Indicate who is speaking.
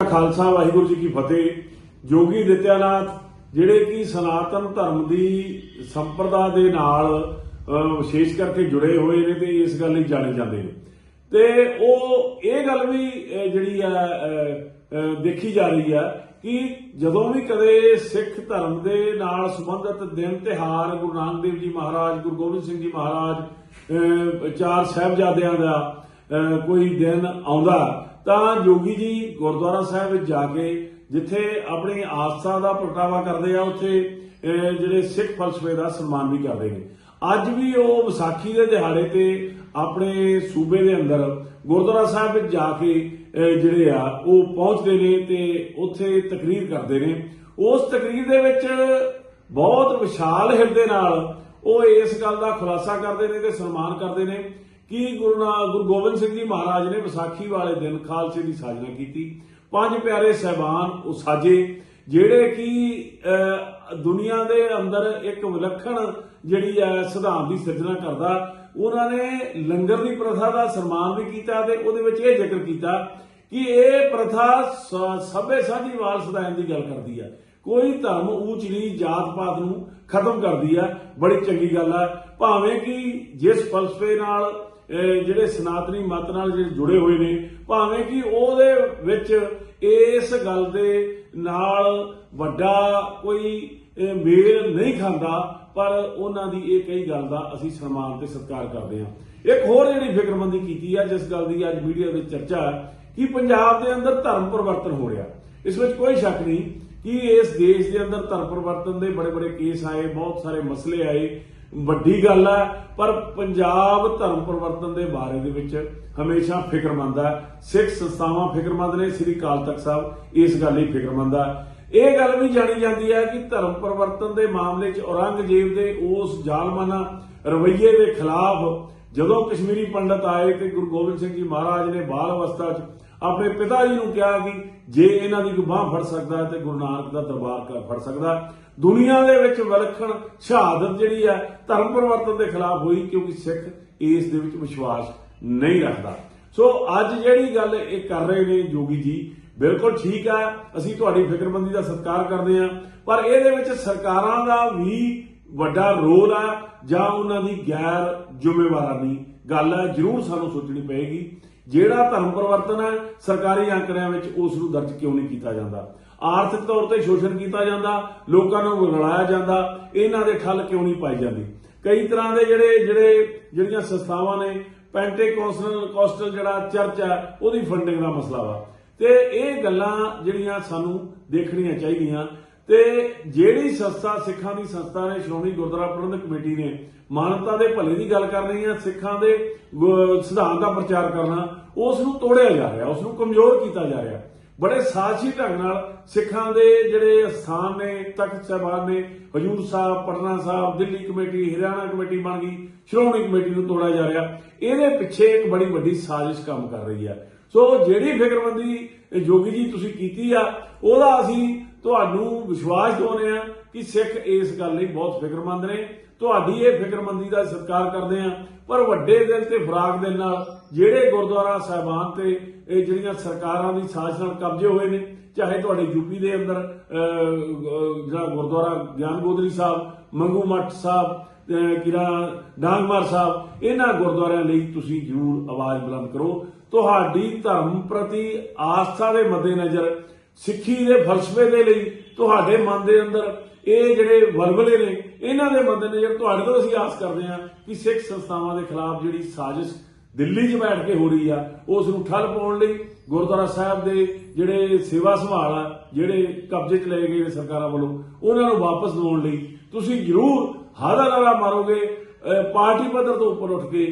Speaker 1: ਖਾਲਸਾ ਵਾਹਿਗੁਰੂ ਜੀ ਕੀ ਫਤਿਹ। ਜੋਗੀ ਨਿਤਿਆਨਾਥ, ਜਿਹੜੇ ਕਿ ਸਨਾਤਨ ਧਰਮ ਦੀ ਸੰਪਰਦਾ ਦੇ ਨਾਲ ਵਿਸ਼ੇਸ਼ ਕਰਕੇ ਜੁੜੇ ਹੋਏ ਨੇ ਤੇ ਇਸ ਗੱਲ ਲਈ ਜਾਣੇ ਜਾਂਦੇ ਨੇ। ਤੇ ਉਹ ਇਹ ਗੱਲ ਵੀ ਜਿਹੜੀ ਆ ਦੇਖੀ ਜਾ ਰਹੀ ਆ ਕਿ ਜਦੋਂ ਵੀ ਕਦੇ ਸਿੱਖ ਧਰਮ ਦੇ ਨਾਲ ਸੰਬੰਧਿਤ ਦਿਨ ਤਿਹਾਰ ਗੁਰੂ ਨਾਨਕ ਦੇਵ ਜੀ ਮਹਾਰਾਜ, ਗੁਰੂ ਗੋਬਿੰਦ ਸਿੰਘ ਜੀ ਮਹਾਰਾਜ ਚਾਰ ਸਾਹਿਬਜ਼ਾਦਿਆਂ ਦਾ ਕੋਈ ਦਿਨ ਆਉਂਦਾ ਤਾਂ ਜੋਗੀ ਜੀ ਗੁਰਦੁਆਰਾ ਸਾਹਿਬ ਵਿੱਚ ਜਾ ਕੇ ਜਿੱਥੇ ਆਪਣੀ ਆਸਥਾ ਦਾ ਪ੍ਰਗਟਾਵਾ ਕਰਦੇ ਆ, ਉੱਥੇ ਜਿਹੜੇ ਸਿੱਖ ਫਲਸਫੇ ਦਾ ਸਨਮਾਨ ਵੀ ਕਰਦੇ ਨੇ। ਅੱਜ ਵੀ ਉਹ ਵਿਸਾਖੀ ਦੇ ਦਿਹਾੜੇ ਤੇ ਆਪਣੇ ਸੂਬੇ ਦੇ ਅੰਦਰ ਗੁਰਦੁਆਰਾ ਸਾਹਿਬ ਵਿੱਚ ਜਾ ਕੇ ਜਿਹੜੇ ਆ, ਉਹ ਪਹੁੰਚਦੇ ਨੇ ਤੇ ਉੱਥੇ ਤਕਰੀਰ ਕਰਦੇ ਨੇ। ਉਸ ਤਕਰੀਰ ਦੇ ਵਿੱਚ ਬਹੁਤ ਵਿਸ਼ਾਲ ਹਿਰਦੇ ਨਾਲ ਉਹ ਇਸ ਗੱਲ ਦਾ ਖੁਲਾਸਾ ਕਰਦੇ ਨੇ ਤੇ ਸਨਮਾਨ ਕਰਦੇ ਨੇ। ਕਿ ਗੁਰੂ ਨਾ ਗੁਰੂ ਗੋਬਿੰਦ ਸਿੰਘ ਜੀ ਮਹਾਰਾਜ ਨੇ ਵਿਸਾਖੀ ਵਾਲੇ ਦਿਨ ਖਾਲਸੇ ਦੀ ਸਾਜਨਾ ਕੀਤੀ। ਪੰਜ ਪਿਆਰੇ ਸਹਿਬਾਨ ਉਹ ਸਾਜੇ ਜਿਹੜੇ ਕਿ ਦੁਨੀਆ ਦੇ ਅੰਦਰ ਇੱਕ ਵਿਲੱਖਣ ਜਿਹੜੀ ਹੈ ਸਿਧਾਂਤ ਦੀ ਸਿਰਜਣਾ ਕਰਦਾ। ਉਹਨਾਂ ਨੇ ਲੰਗਰ ਦੀ ਪ੍ਰਥਾ ਦਾ ਸਨਮਾਨ ਵੀ ਕੀਤਾ ਤੇ ਉਹਦੇ ਵਿੱਚ ਇਹ ਜ਼ਿਕਰ ਕੀਤਾ ਕਿ ਇਹ ਪ੍ਰਥਾ ਸ- ਸਭੇ ਸਾਂਝੀ ਵਾਲ ਸਦਾਇਨ ਦੀ ਗੱਲ ਕਰਦੀ ਹੈ ਕੋਈ ਧਰਮ ਊਚ ਨੀਚ, ਜਾਤ ਪਾਤ ਨੂੰ ਖਤਮ ਕਰਦੀ ਆ। ਬੜੀ ਚੰਗੀ ਗੱਲ ਆ। ਭਾਵੇਂ ਕਿ ਜਿਸ ਫਲਸਫੇ ਨਾਲ ਜਿਹੜੇ ਸਨਾਤਨੀ ਮਤ ਨਾਲ ਜਿਹੜੇ ਜੁੜੇ ਹੋਏ ਨੇ, ਭਾਵੇਂ ਕਿ ਉਹਦੇ ਵਿੱਚ ਇਸ ਗੱਲ ਦੇ ਨਾਲ ਵੱਡਾ ਕੋਈ ਮੇਲ ਨਹੀਂ ਖਾਂਦਾ, ਪਰ ਉਹਨਾਂ ਦੀ ਇਹ ਕਈ ਗੱਲ ਦਾ ਅਸੀਂ ਸਨਮਾਨ ਤੇ ਸਤਿਕਾਰ ਕਰਦੇ ਹਾਂ। ਇੱਕ ਹੋਰ ਜਿਹੜੀ ਫਿਕਰਮੰਦੀ ਕੀਤੀ ਆ, ਜਿਸ ਗੱਲ ਦੀ ਅੱਜ ਮੀਡੀਆ ਵਿੱਚ ਚਰਚਾ ਹੈ, ਕਿ ਪੰਜਾਬ ਦੇ ਅੰਦਰ ਧਰਮ ਪਰਿਵਰਤਨ ਹੋ ਰਿਹਾ। ਇਸ ਵਿੱਚ ਕੋਈ ਸ਼ੱਕ ਨਹੀਂ ਕਿ ਇਸ ਦੇਸ਼ ਦੇ ਅੰਦਰ ਧਰਮ ਪਰਿਵਰਤਨ ਦੇ ਬੜੇ ਬੜੇ ਕੇਸ ਆਏ, ਬਹੁਤ ਸਾਰੇ ਮਸਲੇ ਆਏ ਵੱਡੀ ਗੱਲ ਹੈ, ਪਰ ਪੰਜਾਬ ਧਰਮ ਪਰਿਵਰਤਨ ਦੇ ਬਾਰੇ ਦੇ ਵਿੱਚ ਹਮੇਸ਼ਾ ਫਿਕਰਮੰਦ ਹੈ ਸਿੱਖ ਸੰਸਥਾਵਾਂ ਫਿਕਰਮੰਦ ਨੇ, ਸ੍ਰੀ ਅਕਾਲ ਤਖਤ ਸਾਹਿਬ ਇਸ ਗੱਲ ਲਈ ਫਿਕਰਮੰਦ ਹੈ ਇਹ ਗੱਲ ਵੀ ਜਾਣੀ ਜਾਂਦੀ ਹੈ ਕਿ ਧਰਮ ਪਰਿਵਰਤਨ ਦੇ ਮਾਮਲੇ 'ਚ ਔਰੰਗਜ਼ੇਬ ਦੇ ਉਸ ਜ਼ਾਲਮਾਨਾ ਰਵੱਈਏ ਦੇ ਖਿਲਾਫ ਜਦੋਂ ਕਸ਼ਮੀਰੀ ਪੰਡਤ ਆਏ ਤੇ ਗੁਰੂ ਗੋਬਿੰਦ ਸਿੰਘ ਜੀ ਮਹਾਰਾਜ ਨੇ ਬਾਲ ਅਵਸਥਾ 'ਚ ਆਪਣੇ ਪਿਤਾ ਜੀ ਨੂੰ ਕਿਹਾ ਕਿ ਜੇ ਇਹਨਾਂ ਦੀ ਕੋਈ ਫੜ ਸਕਦਾ ਹੈ ਤੇ ਗੁਰੂ ਨਾਨਕ ਦਾ ਦਰਬਾਰ ਕਰ ਫੜ ਸਕਦਾ ਹੈ। ਦੁਨੀਆ ਦੇ ਵਿੱਚ ਵਿਲੱਖਣ ਸ਼ਹਾਦਤ ਜਿਹੜੀ ਹੈ, ਧਰਮ ਪਰਿਵਰਤਨ ਦੇ ਖਿਲਾਫ ਹੋਈ ਕਿਉਂਕਿ ਸਿੱਖ ਇਸ ਦੇ ਵਿੱਚ ਵਿਸ਼ਵਾਸ ਨਹੀਂ ਰੱਖਦਾ। ਸੋ ਅੱਜ ਜਿਹੜੀ ਗੱਲ ਇਹ ਕਰ ਰਹੇ ਨੇ ਜੋਗੀ ਜੀ, ਬਿਲਕੁਲ ਠੀਕ ਆ ਅਸੀਂ ਤੁਹਾਡੀ ਫਿਕਰਮੰਦੀ ਦਾ ਸਤਿਕਾਰ ਕਰਦੇ ਹਾਂ, ਪਰ ਇਹਦੇ ਵਿੱਚ ਸਰਕਾਰਾਂ ਦਾ ਵੀ ਵੱਡਾ ਰੋਲ ਆ ਜਾਂ ਉਹਨਾਂ ਦੀ ਗੈਰ ਜ਼ਿੰਮੇਵਾਰਾਨੀ ਗੱਲ ਹੈ, ਜ਼ਰੂਰ ਸਾਨੂੰ ਸੋਚਣੀ ਪਏਗੀ। ਜਿਹੜਾ ਧਰਮ ਪਰਿਵਰਤਨ ਹੈ, ਸਰਕਾਰੀ ਅੰਕੜਿਆਂ ਵਿੱਚ ਉਸ ਨੂੰ ਦਰਜ ਕਿਉਂ ਨਹੀਂ ਕੀਤਾ ਜਾਂਦਾ? ਆਰਥਿਕ ਤੌਰ ਤੇ ਸ਼ੋਸ਼ਣ ਕੀਤਾ ਜਾਂਦਾ, ਲੋਕਾਂ ਨੂੰ ਵਿਗੜਾਇਆ ਜਾਂਦਾ, ਇਹਨਾਂ ਦੇ ਠੱਲ ਕਿਉਂ ਨਹੀਂ ਪਾਈ ਜਾਂਦੀ? ਕਈ ਤਰ੍ਹਾਂ ਦੇ ਜਿਹੜੇ ਜਿਹੜੇ, ਜਿਹੜੀਆਂ ਸੰਸਥਾਵਾਂ ਨੇ ਪੈਂਟੇਕੋਸਟਲ ਕੋਸਟਲ ਜਿਹੜਾ ਚਰਚ ਹੈ, ਉਹਦੀ ਫੰਡਿੰਗ ਦਾ ਮਸਲਾ ਵਾ। ਤੇ ਇਹ ਗੱਲਾਂ ਜਿਹੜੀਆਂ ਸਾਨੂੰ ਦੇਖਣੀਆਂ ਚਾਹੀਦੀਆਂ। ਤੇ ਜਿਹੜੀ ਸੰਸਥਾ, ਸਿੱਖਾਂ ਦੀ ਸੰਸਥਾ ਨੇ, ਸ਼੍ਰੋਮਣੀ ਗੁਰਦੁਆਰਾ ਪ੍ਰਬੰਧਕ ਕਮੇਟੀ ਨੇ ਮਾਨਵਤਾ ਦੇ ਭਲੇ ਦੀ ਗੱਲ ਕਰਨੀ ਹੈ ਸਿੱਖਾਂ ਦੇ ਸਿਧਾਂਤ ਦਾ ਪ੍ਰਚਾਰ ਕਰਨਾ, ਉਸ ਨੂੰ ਤੋੜਿਆ ਜਾ ਰਿਹਾ, ਉਸ ਨੂੰ ਕਮਜ਼ੋਰ ਕੀਤਾ ਜਾ ਰਿਹਾ। ਬੜੇ ਸਾਜ਼ੀ ਢੰਗ ਨਾਲ ਸਿੱਖਾਂ ਦੇ ਜਿਹੜੇ ਸਥਾਨ ਨੇ, ਤਖਤ ਸਾਹਿਬਾਨ ਨੇ, ਹਜੂਰ ਸਾਹਿਬ, ਪਟਨਾ ਸਾਹਿਬ, ਦਿੱਲੀ ਕਮੇਟੀ, ਹਰਿਆਣਾ ਕਮੇਟੀ ਬਣ ਗਈ, ਸ਼੍ਰੋਮਣੀ ਕਮੇਟੀ ਨੂੰ ਤੋੜਿਆ ਜਾ ਰਿਹਾ। ਇਹਦੇ ਪਿੱਛੇ ਇੱਕ ਬੜੀ ਵੱਡੀ ਸਾਜ਼ਿਸ਼ ਕੰਮ ਕਰ ਰਹੀ ਹੈ। ਸੋ ਜਿਹੜੀ ਫਿਕਰਮੰਦੀ, ਇਹ ਜੋਗੀ ਜੀ ਤੁਸੀਂ ਕੀਤੀ ਆ, ਉਹਦਾ ਅਸੀਂ ਤੁਹਾਨੂੰ ਵਿਸ਼ਵਾਸ ਦਿਵਾਉਂਦੇ ਆ ਕਿ ਸਿੱਖ ਇਸ ਗੱਲ ਲਈ ਬਹੁਤ ਫਿਕਰਮੰਦ ਨੇ। ਤੁਹਾਡੀ ਇਹ ਫਿਕਰਮੰਦੀ ਦਾ ਸਤਿਕਾਰ ਕਰਦੇ ਆ ਪਰ ਵੱਡੇ ਦਿਲ ਤੇ ਫਰਾਗ ਦੇ ਨਾਲ ਜਿਹੜੇ ਗੁਰਦੁਆਰਾ ਸਾਹਿਬਾਨ ਤੇ ਇਹ ਜਿਹੜੀਆਂ ਸਰਕਾਰਾਂ ਦੀ ਸਾਜ਼ਿਸ਼ ਨਾਲ ਕਬਜ਼ੇ ਹੋਏ ਨੇ ਚਾਹੇ ਤੁਹਾਡੇ ਯੂਪੀ ਦੇ ਅੰਦਰ ਜਿਹੜਾ ਗੁਰਦੁਆਰਾ ਗਿਆਨ ਗੋਦਰੀ ਸਾਹਿਬ ਮੰਗੂ ਮੱਠ ਸਾਹਿਬ ਅਹ, ਕਿਰਾ ਡਾਂਗਮਾਰ ਸਾਹਿਬ ਇਹਨਾਂ ਗੁਰਦੁਆਰਿਆਂ ਲਈ ਤੁਸੀਂ ਜ਼ਰੂਰ ਆਵਾਜ਼ ਬੁਲੰਦ ਕਰੋ। ਤੁਹਾਡੀ ਧਰਮ ਪ੍ਰਤੀ ਆਸਥਾ ਦੇ ਮੱਦੇਨਜ਼ਰ ਸਿੱਖੀ ਦੇ ਫਲਸਫੇ ਦੇ ਲਈ ਤੁਹਾਡੇ ਮਨ ਦੇ ਅੰਦਰ ਇਹ ਜਿਹੜੇ ਵਲਵਲੇ ਨੇ, ਇਹਨਾਂ ਦੇ ਮੱਦੇਨਜ਼ਰ ਤੁਹਾਡੇ ਤੋਂ ਅਸੀਂ ਆਸ ਕਰਦੇ ਹਾਂ ਕਿ ਸਿੱਖ ਸੰਸਥਾਵਾਂ ਦੇ ਖਿਲਾਫ ਜਿਹੜੀ ਸਾਜ਼ਿਸ਼ ਦਿੱਲੀ 'ਚ ਬੈਠ ਕੇ ਹੋ ਰਹੀ ਆ, ਉਸ ਨੂੰ ਠੱਲ ਪਾਉਣ ਲਈ ਗੁਰਦੁਆਰਾ ਸਾਹਿਬ ਦੇ ਜਿਹੜੇ ਸੇਵਾ ਸੰਭਾਲ ਆ, ਜਿਹੜੇ ਕਬਜ਼ੇ 'ਚ ਲਏ ਗਏ ਨੇ ਸਰਕਾਰਾਂ ਵੱਲੋਂ, ਉਹਨਾਂ ਨੂੰ ਵਾਪਸ ਲਵਾਉਣ ਲਈ ਤੁਸੀਂ ਜ਼ਰੂਰ ਹਾਦਾ ਨਾਰਾ ਮਾਰੋਗੇ ਪਾਰਟੀ ਪੱਧਰ ਤੋਂ ਉੱਪਰ ਉੱਠ ਕੇ